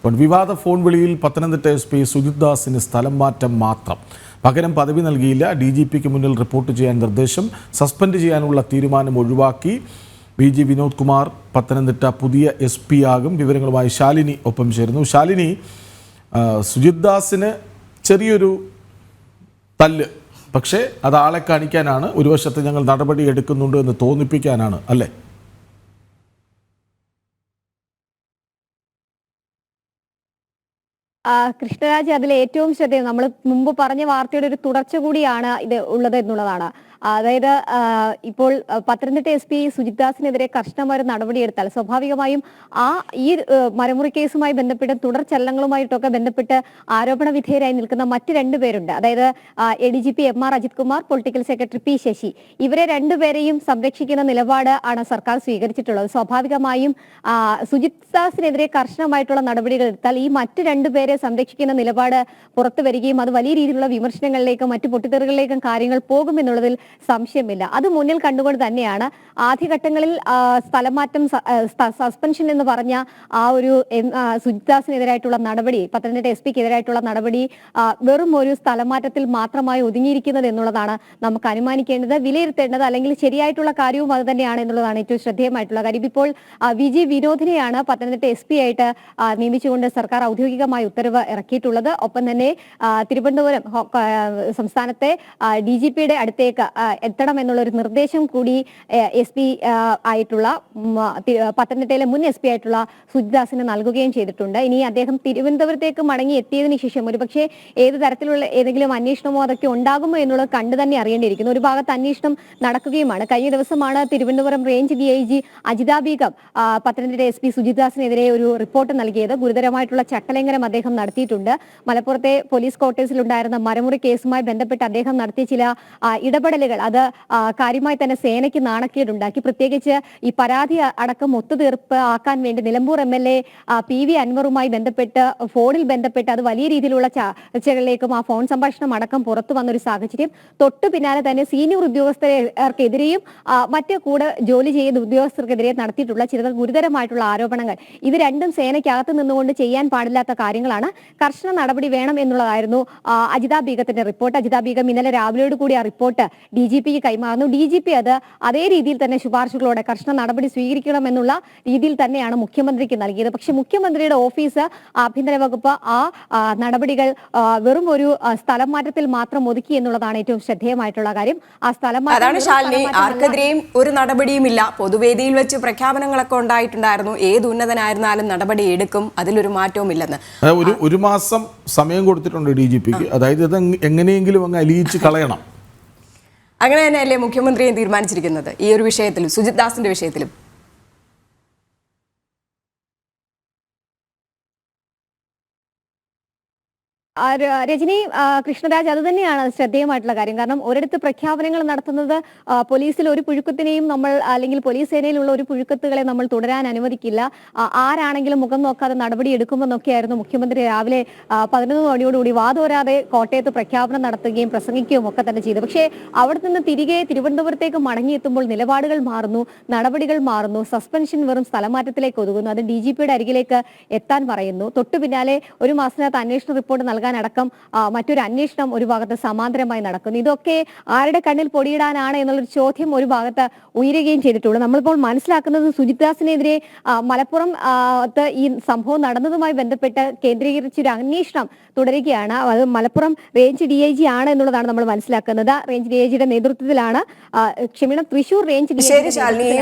അപ്പോൾ വിവാദ ഫോൺ വിളിയിൽ പത്തനംതിട്ട എസ് പി സുജിത് ദാസിന് സ്ഥലം മാറ്റം മാത്രം. പകരം പദവി നൽകിയില്ല. ഡി ജി പിക്ക് മുന്നിൽ റിപ്പോർട്ട് ചെയ്യാൻ നിർദ്ദേശം. സസ്പെൻഡ് ചെയ്യാനുള്ള തീരുമാനം ഒഴിവാക്കി. ബി ജി വിനോദ് കുമാർ പത്തനംതിട്ട പുതിയ എസ് പി ആകും. വിവരങ്ങളുമായി ശാലിനി ഒപ്പം ചേരുന്നു. ശാലിനി സുജിത് ദാസിന് ചെറിയൊരു തല്ല്. പക്ഷേ അത് ആളെ കാണിക്കാനാണ്. ഒരു വശത്ത് ഞങ്ങൾ നടപടി എടുക്കുന്നുണ്ട് എന്ന് തോന്നിപ്പിക്കാനാണ്. അല്ലേ? കൃഷ്ണരാജ് അതിൽ ഏറ്റവും ശ്രദ്ധേയം നമ്മൾ മുമ്പ് പറഞ്ഞ വാർത്തയുടെ ഒരു തുടർച്ച കൂടിയാണ് ഇത് ഉള്ളത് എന്നുള്ളതാണ്. അതായത് ഇപ്പോൾ പത്തനംതിട്ട എസ് പി സുജിത് ദാസിനെതിരെ കർശനമായ നടപടി നടപടിയെടുത്താൽ സ്വാഭാവികമായും ആ ഈ മരമുറി കേസുമായി ബന്ധപ്പെട്ട് തുടർ ചലനങ്ങളുമായിട്ടൊക്കെ ബന്ധപ്പെട്ട് ആരോപണ വിധേയരായി നിൽക്കുന്ന മറ്റ് രണ്ടുപേരുണ്ട് അതായത് A D G P M R Ajith Kumar political secretary P Sasi. ഇവരെ രണ്ടുപേരെയും സംരക്ഷിക്കുന്ന നിലപാട് ആണ് സർക്കാർ സ്വീകരിച്ചിട്ടുള്ളത്. സ്വാഭാവികമായും സുജിത് ദാസിനെതിരെ കർശനമായിട്ടുള്ള നടപടികൾ എടുത്താൽ ഈ മറ്റ് രണ്ടുപേരെ സംരക്ഷിക്കുന്ന നിലപാട് പുറത്തു വരികയും അത് വലിയ രീതിയിലുള്ള വിമർശനങ്ങളിലേക്കും മറ്റു പൊട്ടിത്തെറികളിലേക്കും കാര്യങ്ങൾ പോകുമെന്നുള്ളതിൽ സംശയമില്ല. അത് മുന്നിൽ കണ്ടുകൊണ്ട് തന്നെയാണ് ആദ്യഘട്ടങ്ങളിൽ സ്ഥലമാറ്റം സസ്പെൻഷൻ എന്ന് പറഞ്ഞ ആ ഒരു സുജിദാസിനെതിരായിട്ടുള്ള നടപടി പത്തനംതിട്ട എസ് പിക്ക് എതിരായിട്ടുള്ള നടപടി വെറും ഒരു സ്ഥലമാറ്റത്തിൽ മാത്രമായി ഒതുങ്ങിയിരിക്കുന്നത് എന്നുള്ളതാണ് നമുക്ക് അനുമാനിക്കേണ്ടത് വിലയിരുത്തേണ്ടത് അല്ലെങ്കിൽ ശരിയായിട്ടുള്ള കാര്യവും അത് തന്നെയാണ് എന്നുള്ളതാണ് ഏറ്റവും ശ്രദ്ധേയമായിട്ടുള്ള കാര്യം. ഇപ്പോൾ വി ജി വിനോദിനെയാണ് പത്തനംതിട്ട എസ് പി ആയിട്ട് നിയമിച്ചുകൊണ്ട് സർക്കാർ ഔദ്യോഗികമായി ഉത്തരവ് ഇറക്കിയിട്ടുള്ളത്. ഒപ്പം തന്നെ തിരുവനന്തപുരം സംസ്ഥാനത്തെ ഡി ജി പിയുടെ അടുത്തേക്ക് എത്തണം എന്നുള്ള ഒരു നിർദ്ദേശം കൂടി എസ് പി ആയിട്ടുള്ള പത്തനംതിട്ടയിലെ മുൻ എസ് പി ആയിട്ടുള്ള സുജിദാസിന് നൽകുകയും ചെയ്തിട്ടുണ്ട്. ഇനി അദ്ദേഹം തിരുവനന്തപുരത്തേക്ക് മടങ്ങി എത്തിയതിനു ശേഷം ഒരുപക്ഷെ ഏത് തരത്തിലുള്ള ഏതെങ്കിലും അന്വേഷണമോ അതൊക്കെ ഉണ്ടാകുമോ എന്നുള്ളത് കണ്ടു തന്നെ അറിയേണ്ടിയിരിക്കുന്നു. ഒരു ഭാഗത്ത് അന്വേഷണം നടക്കുകയുമാണ്. കഴിഞ്ഞ ദിവസമാണ് Thiruvananthapuram range D I G Ajitha Begum Pathanamthitta S P സുജിദാസിനെതിരെ ഒരു റിപ്പോർട്ട് നൽകിയത്. ഗുരുതരമായിട്ടുള്ള ചട്ടലംഘനം അദ്ദേഹം നടത്തിയിട്ടുണ്ട്. മലപ്പുറത്തെ പോലീസ് ക്വാർട്ടേഴ്സിലുണ്ടായിരുന്ന മരമുറി കേസുമായി ബന്ധപ്പെട്ട് അദ്ദേഹം നടത്തിയ ചില ആ, ഇടപെടലുകൾ അത് കാര്യമായി തന്നെ സേനയ്ക്ക് നാണക്കേടുണ്ടാക്കി. പ്രത്യേകിച്ച് ഈ പരാതി അടക്കം ഒത്തുതീർപ്പ് ആക്കാൻ വേണ്ടി Nilambur M L A P V അൻവറുമായി ബന്ധപ്പെട്ട് ഫോണിൽ ബന്ധപ്പെട്ട് അത് വലിയ രീതിയിലുള്ള ചർച്ചകളിലേക്കും ആ ഫോൺ സംഭാഷണം അടക്കം പുറത്തു വന്നൊരു സാഹചര്യം. തൊട്ടു പിന്നാലെ തന്നെ സീനിയർ ഉദ്യോഗസ്ഥർക്കെതിരെയും മറ്റു കൂടെ ജോലി ചെയ്യുന്ന ഉദ്യോഗസ്ഥർക്കെതിരെ നടത്തിയിട്ടുള്ള ചില ഗുരുതരമായിട്ടുള്ള ആരോപണങ്ങൾ. ഇത് രണ്ടും സേനയ്ക്കകത്ത് നിന്നുകൊണ്ട് ചെയ്യാൻ പാടില്ലാത്ത കാര്യങ്ങളാണ്. കർശന നടപടി വേണം എന്നുള്ളതായിരുന്നു അജിതാ ബീഗത്തിന്റെ റിപ്പോർട്ട്. അജിതാ ബീഗം ഇന്നലെ രാവിലെയോട് കൂടി ആ റിപ്പോർട്ട് ഡി ജി പിക്ക് കൈമാറുന്നു. ഡി ജി പി അത് അതേ രീതിയിൽ തന്നെ ശുപാർശകളോടെ കർശന നടപടി സ്വീകരിക്കണം എന്നുള്ള രീതിയിൽ തന്നെയാണ് മുഖ്യമന്ത്രിക്ക് നൽകിയത്. പക്ഷേ മുഖ്യമന്ത്രിയുടെ ഓഫീസ് ആഭ്യന്തര വകുപ്പ് ആ നടപടികൾ വെറും ഒരു സ്ഥലം മാറ്റത്തിൽ മാത്രം ഒതുക്കി എന്നുള്ളതാണ് ഏറ്റവും ശ്രദ്ധേയമായിട്ടുള്ള കാര്യം. ആ സ്ഥലം മാറ്റം അതാണ് ശാലിനി. ആർക്കെതിരെയും ഒരു നടപടിയുമില്ല. പൊതുവേദിയിൽ വെച്ച് പ്രഖ്യാപനങ്ങളൊക്കെ ഉണ്ടായിട്ടുണ്ടായിരുന്നു. ഏത് ഉന്നതനായിരുന്നാലും നടപടി എടുക്കും. അതിലൊരു മാറ്റവും ഇല്ലെന്ന്. ഒരു ഒരു മാസം സമയം കൊടുത്തിട്ടുണ്ട് ഡി ജി പിക്ക്. അതായത് ഇത് എങ്ങനെയെങ്കിലും അങ്ങ് അലിയിച്ച് കളയണം. അങ്ങനെ തന്നെയല്ലേ മുഖ്യമന്ത്രിയും തീരുമാനിച്ചിരിക്കുന്നത്? ഈ ഒരു വിഷയത്തിലും സുജിത് ദാസിന്റെ വിഷയത്തിലും. രജനി കൃഷ്ണരാജ് അത് തന്നെയാണ് ശ്രദ്ധേയമായിട്ടുള്ള കാര്യം. കാരണം ഒരിടത്ത് പ്രഖ്യാപനങ്ങൾ നടത്തുന്നത് പോലീസിൽ ഒരു പുഴുക്കത്തിനെയും നമ്മൾ അല്ലെങ്കിൽ പോലീസ് സേനയിലുള്ള ഒരു പുഴുക്കത്തുകളെ നമ്മൾ തുടരാൻ അനുവദിക്കില്ല. ആരാണെങ്കിലും മുഖം നോക്കാതെ നടപടി എടുക്കുമെന്നൊക്കെയായിരുന്നു മുഖ്യമന്ത്രി രാവിലെ പതിനൊന്ന് മണിയോടുകൂടി വാതോരാതെ കോട്ടയത്ത് പ്രഖ്യാപനം നടത്തുകയും പ്രസംഗിക്കുകയും ഒക്കെ തന്നെ ചെയ്തു. പക്ഷേ അവിടെ നിന്ന് തിരികെ തിരുവനന്തപുരത്തേക്ക് മടങ്ങിയെത്തുമ്പോൾ നിലപാടുകൾ മാറുന്നു നടപടികൾ മാറുന്നു സസ്പെൻഷൻ വെറും സ്ഥലമാറ്റത്തിലേക്ക് ഒതുങ്ങുന്നു. അത് ഡി ജി പിയുടെ അരികിലേക്ക് എത്താൻ പറയുന്നു. തൊട്ടു പിന്നാലെ ഒരു മാസത്തിനകത്ത് അന്വേഷണ റിപ്പോർട്ട് നൽകാൻ അടക്കം മറ്റൊരു അന്വേഷണം ഒരു ഭാഗത്ത് സമാന്തരമായി നടക്കുന്നു. ഇതൊക്കെ ആരുടെ കണ്ണിൽ പൊടിയിടാനാണ് എന്നുള്ളൊരു ചോദ്യം ഒരു ഭാഗത്ത് ഉയരുകയും ചെയ്തിട്ടുള്ളൂ. നമ്മളിപ്പോൾ മനസ്സിലാക്കുന്നത് സുജിത്ദാസിനെതിരെ മലപ്പുറം ഈ സംഭവം നടന്നതുമായി ബന്ധപ്പെട്ട് കേന്ദ്രീകരിച്ചൊരു അന്വേഷണം തുടരുകയാണ്. അത് Malappuram range D I G ആണ് എന്നുള്ളതാണ് നമ്മൾ മനസ്സിലാക്കുന്നത്. റേഞ്ച് ഡി ഐ ജിയുടെ നേതൃത്വത്തിലാണ് ക്ഷമിക്കണം Thrissur range D I Shalini.